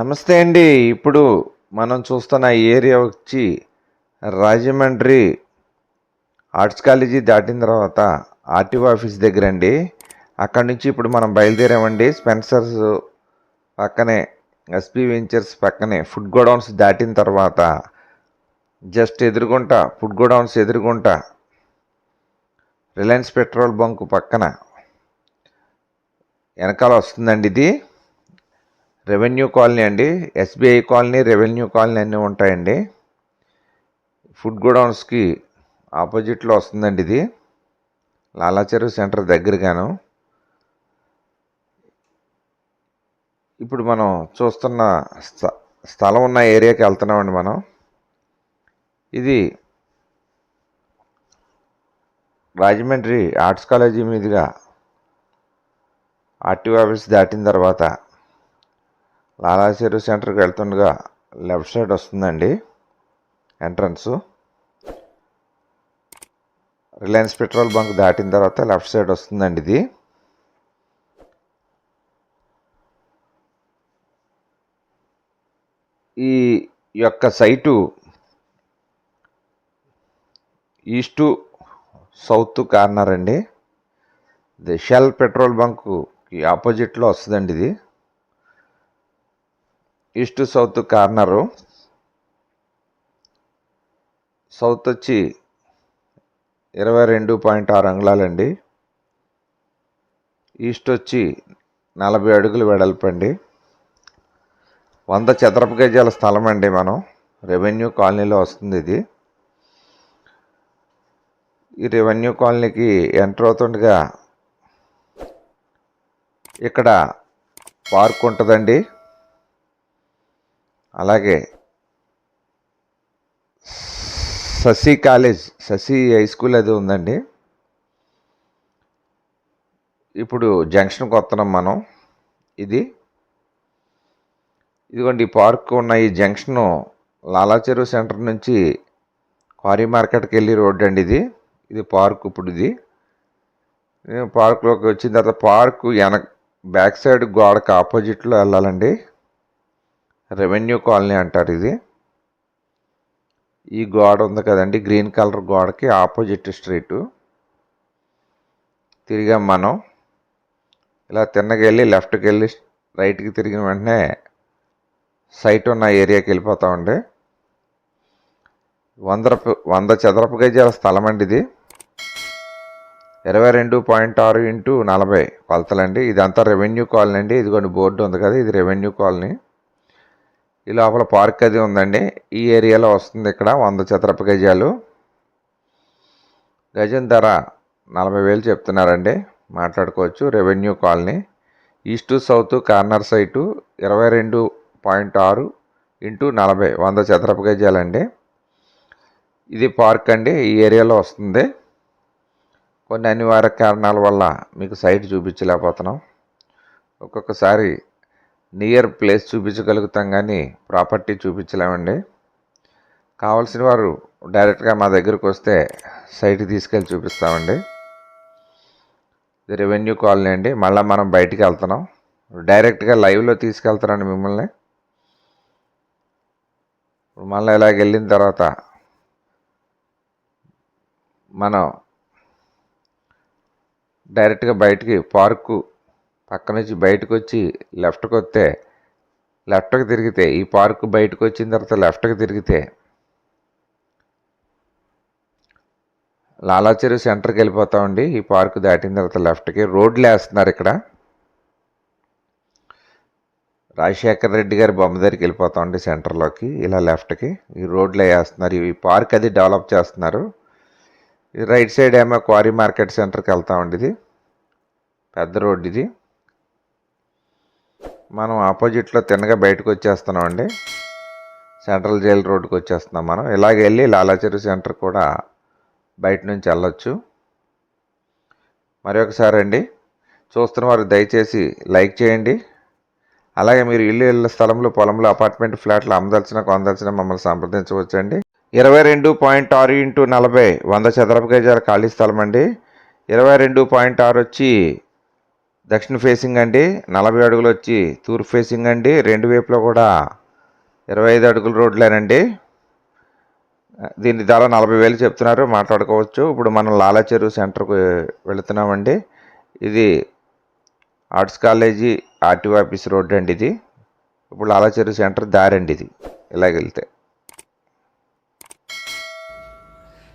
నమస్తే అండి. ఇప్పుడు మనం చూస్తున్న ఏరియా వచ్చి రాజమండ్రి ఆర్ట్స్ కాలేజీ దాటిన తర్వాత ఆర్టీఓ ఆఫీస్ దగ్గర అండి. అక్కడి నుంచి ఇప్పుడు మనం బయలుదేరామండి. స్పెన్సర్స్ పక్కనే ఎస్పీ వెంచర్స్ పక్కనే ఫుడ్ గోడౌన్స్ దాటిన తర్వాత జస్ట్ ఎదురుగుంట ఫుడ్ గోడౌన్స్ ఎదురుగుంట రిలయన్స్ పెట్రోల్ బంక్ పక్కన వెనకాల వస్తుందండి ఇది. రెవెన్యూ కాలనీ అండి ఎస్బీఐ కాలనీ రెవెన్యూ కాలనీ అన్నీ ఉంటాయండి. ఫుడ్ గోడౌన్స్కి ఆపోజిట్లో వస్తుందండి ఇది. లాలాచెరు సెంటర్ దగ్గరగాను. ఇప్పుడు మనం చూస్తున్న స్థ స్థలం ఉన్న ఏరియాకి వెళ్తున్నామండి మనం. ఇది రాజమండ్రి ఆర్ట్స్ కాలేజీ మీదుగా ఆర్టీఓ ఆఫీస్ దాటిన తర్వాత లాలాసేరు సెంటర్కి వెళ్తుండగా లెఫ్ట్ సైడ్ వస్తుందండి ఎంట్రన్స్. రిలయన్స్ పెట్రోల్ బంక్ దాటిన తర్వాత లెఫ్ట్ సైడ్ వస్తుందండి ఇది. ఈ యొక్క సైటు ఈస్టు సౌత్ కార్నర్ అండి. ది షెల్ పెట్రోల్ బంక్కి ఆపోజిట్లో వస్తుందండి ఇది. East south corner. సౌత్ వచ్చి ఇరవై రెండు పాయింట్ ఆరు అంగుళాలండి. ఈస్ట్ వచ్చి నలభై అడుగులు వెడల్పండి వంద చదరపు గజాల స్థలం అండి మనం. రెవెన్యూ కాలనీలో వస్తుంది ఇది. ఈ రెవెన్యూ కాలనీకి ఎంటర్ అవుతుండగా ఇక్కడ పార్క్ ఉంటుందండి. అలాగే Sasi college Sasi high school అది ఉందండి. ఇప్పుడు జంక్షన్కి వస్తున్నాం మనం. ఇది ఇదిగోండి ఈ పార్క్ ఉన్న ఈ జంక్షను లాలాచెరువు సెంటర్ నుంచి క్వారీ మార్కెట్కి వెళ్ళి రోడ్డు అండి ఇది. ఇది పార్క్ ఇప్పుడు ఇది. పార్క్లోకి వచ్చిన తర్వాత పార్క్ వెనక బ్యాక్ సైడ్ గోడకు ఆపోజిట్లో వెళ్ళాలండి. రెవెన్యూ కాలనీ అంటారు ఇది. ఈ గోడ ఉంది కదండి గ్రీన్ కలర్ గోడకి ఆపోజిట్ స్ట్రీటు. తిరిగాం మనం. ఇలా తిన్నకెళ్ళి లెఫ్ట్కి వెళ్ళి రైట్కి తిరిగిన వెంటనే సైట్ ఉన్న ఏరియాకి వెళ్ళిపోతామండి. వంద వంద చదరపు గజాల స్థలం అండి ఇది. ఇరవై రెండు పాయింట్ ఆరు ఇంటూ నలభై కొలతలండి. ఇదంతా రెవెన్యూ కాలనీ అండి. ఇదిగోండి బోర్డు ఉంది కదా ఇది రెవెన్యూ కాలనీ. ఈ లోపల పార్క్ అది ఉందండి. ఈ ఏరియాలో వస్తుంది ఇక్కడ వంద చదరపు గజాలు. గజం ధర నలభై వేలు చెప్తున్నారండి. మాట్లాడుకోవచ్చు. Revenue colony. East south corner site ఇరవై రెండు పాయింట్ ఆరు ఇంటూ నలభై వంద చదరపు గజాలండి. ఇది పార్క్ అండి. ఈ ఏరియాలో వస్తుంది. కొన్ని అనివార్య కారణాల వల్ల మీకు సైట్ చూపించలేకపోతున్నాం. ఒక్కొక్కసారి నియర్ ప్లేస్ చూపించగలుగుతాం కానీ ప్రాపర్టీ చూపించలేమండి. కావాల్సిన వారు డైరెక్ట్గా మా దగ్గరకు వస్తే సైట్ తీసుకెళ్ళి చూపిస్తామండి. ఇది రెవెన్యూ కాలనీ అండి. మళ్ళీ మనం బయటికి వెళ్తున్నాం. డైరెక్ట్గా లైవ్లో తీసుకెళ్తారండి మిమ్మల్ని. ఇప్పుడు మళ్ళీ ఇలాగ వెళ్ళిన తర్వాత మనం డైరెక్ట్గా బయటికి పార్కు పక్క నుంచి బయటకు వచ్చి లెఫ్ట్కి వస్తే లెఫ్ట్కి తిరిగితే ఈ పార్క్ బయటకు వచ్చిన తర్వాత లెఫ్ట్కి తిరిగితే లాలాచెరు సెంటర్కి వెళ్ళిపోతామండి. ఈ పార్క్ దాటిన తర్వాత లెఫ్ట్కి. రోడ్లు వేస్తున్నారు ఇక్కడ. రాజశేఖర రెడ్డి గారి బొమ్మ దగ్గరికి వెళ్ళిపోతామండి సెంటర్లోకి. ఇలా లెఫ్ట్కి. ఈ రోడ్లు వేస్తున్నారు. ఈ పార్క్ అది డెవలప్ చేస్తున్నారు. రైట్ సైడ్ ఏమో క్వారీ మార్కెట్ సెంటర్కి వెళ్తామండి ఇది. పెద్ద రోడ్ ఇది. మనం ఆపోజిట్లో తిన్నగా బయటకు వచ్చేస్తున్నాం అండి సెంట్రల్ జైల్ రోడ్డుకి వచ్చేస్తున్నాం మనం. ఇలాగ వెళ్ళి లాలాచెరు సెంటర్ కూడా బయట నుంచి వెళ్ళొచ్చు. మరి ఒకసారి అండి చూస్తున్న వారు దయచేసి లైక్ చేయండి. అలాగే మీరు ఇల్లు ఇళ్ళ స్థలంలో పొలంలో అపార్ట్మెంట్ ఫ్లాట్లు అమ్మదలిచిన కొందలిచిన మమ్మల్ని సంప్రదించవచ్చండి. ఇరవై రెండు పాయింట్ ఆరు ఇంటూ నలభై వంద చదరపు గజాల ఖాళీ స్థలం అండి ఇరవై రెండు పాయింట్ ఆరు వచ్చి దక్షిణ ఫేసింగ్ అండి నలభై అడుగులు వచ్చి తూర్పు ఫేసింగ్ అండి రెండు వైపులో కూడా ఇరవై ఐదు అడుగుల రోడ్లేనండి. దీని ధర నలభై వేలు చెప్తున్నారు మాట్లాడుకోవచ్చు. ఇప్పుడు మనం లాలా చెరువు సెంటర్కు వెళుతున్నామండి. ఇది arts college RTO office road అండి ఇది. ఇప్పుడు లాలా చెరువు సెంటర్ దారి అండి ఇది. ఇలాగ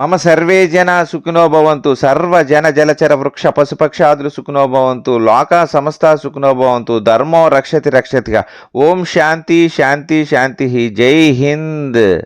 మమ సర్వే జన సుఖినోభవంతు సర్వ జన జలచర వృక్ష పశుపక్షాదులు సుఖినోభవంతు లోక సమస్త సుఖినోభవంతు ధర్మో రక్షతి రక్షతిగా. ఓం శాంతి శాంతి శాంతి జై హింద్.